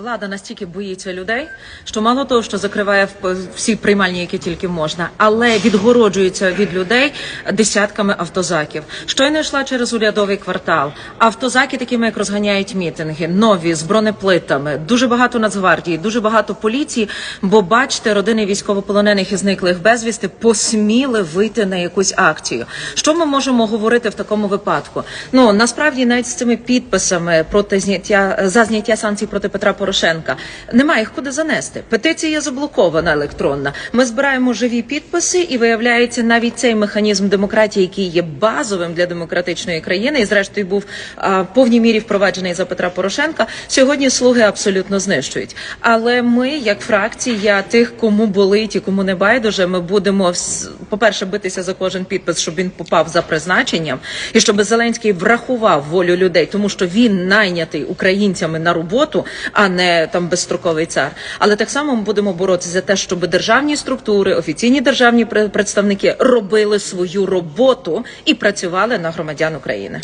Влада настільки боїться людей, що мало того, що закриває всі приймальні, які тільки можна, але відгороджується від людей десятками автозаків. Щойно йшла через урядовий квартал. Автозаки, такими як розганяють мітинги, нові з бронеплитами, дуже багато нацгвардії, дуже багато поліції. Бо бачите, родини військовополонених і зниклих безвісти посміли вийти на якусь акцію. Що ми можемо говорити в такому випадку? Ну насправді навіть з цими підписами проти зняття за зняття санкцій проти Петра Порошенка немає їх куди занести. Петиція заблокована електронна. Ми збираємо живі підписи, і виявляється навіть цей механізм демократії, який є базовим для демократичної країни, і зрештою був в повній мірі впроваджений за Петра Порошенка. Сьогодні слуги абсолютно знищують. Але ми, як фракція, тих, кому болить і кому не байдуже, ми будемо по-перше битися за кожен підпис, щоб він попав за призначенням, і щоб Зеленський врахував волю людей, тому що він найнятий українцями на роботу, а не там безстроковий цар. Але так само ми будемо боротися за те, щоб державні структури, офіційні державні пре- представники робили свою роботу і працювали на громадян України.